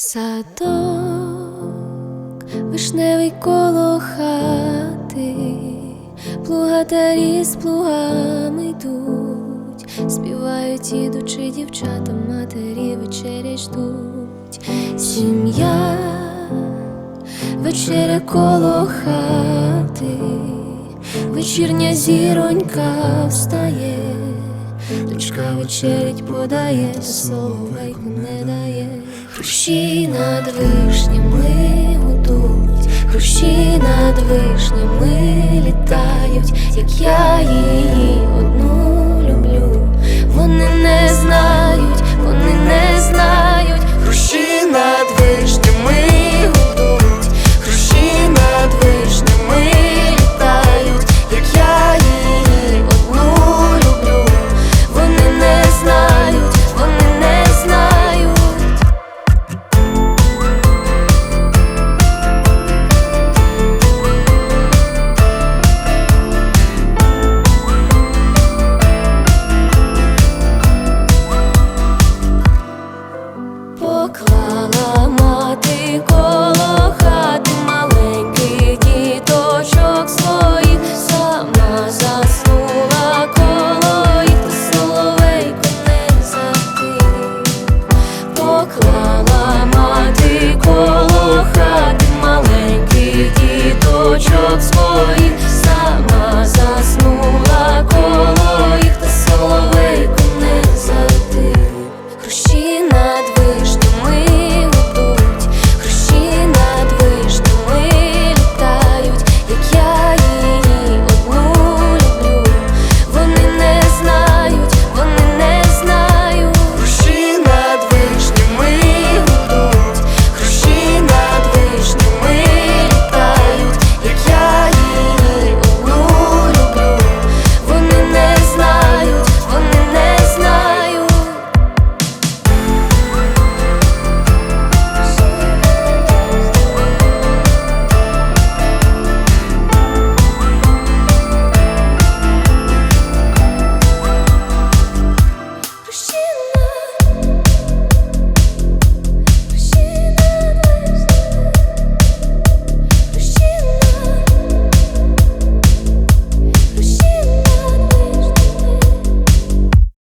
Садок, вишневий коло хати, плугатарі з плугами йдуть, співають ідучи дівчата, матері вечерять ждуть. Сім'я, вечеря коло хати, вечірня зіронька встає, дочка вечерять подає, соловейку не дає. Хрущі над вишнями гудуть, хрущі над вишнями літають, як я її одну Мати коло хати маленьких діточок своїх, сама заснула коло їх, не затих. Поклала мати коло хати маленьких діточок своїх.